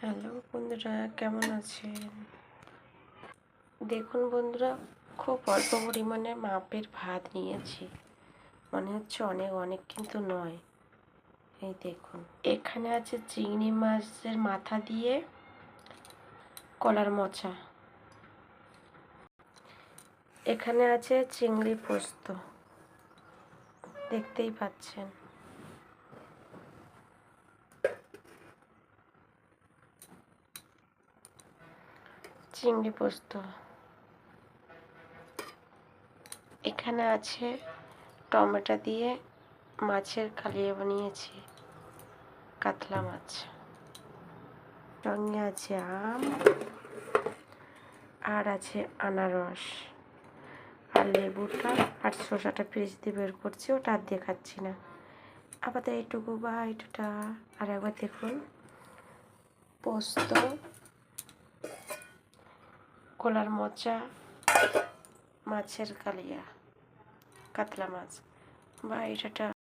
Hello বন্ধুরা, কেমন আছেন? দেখুন বন্ধুরা, খুব অল্প পরিমাণে মাপের ভাত নিয়েছি। মনে হচ্ছে অনেক অনেক কিন্তু নয়। এই দেখুন, এখানে আছে চিংড়ি মাছের মাথা দিয়ে কলার মোচা। এখানে আছে চিংড়ি পোস্ত। দেখতেই পাচ্ছেন। চিংড়ি পোস্ত। এখানে আছে টমেটো দিয়ে মাছের কালিয়া বানিয়েছি, কাতলা মাছ। সঙ্গে আছে আম, আর আছে আনারস, আর লেবুটা আর শসাটা ফ্রিজ দিয়ে বের করছি, ওটা আর দেখাচ্ছি না। আপাতত এইটুকু বা এইটুটা। আর একবার দেখুন, পোস্ত কলার মোচা মাছের কালিয়া কাতলা মাছ। বা এটা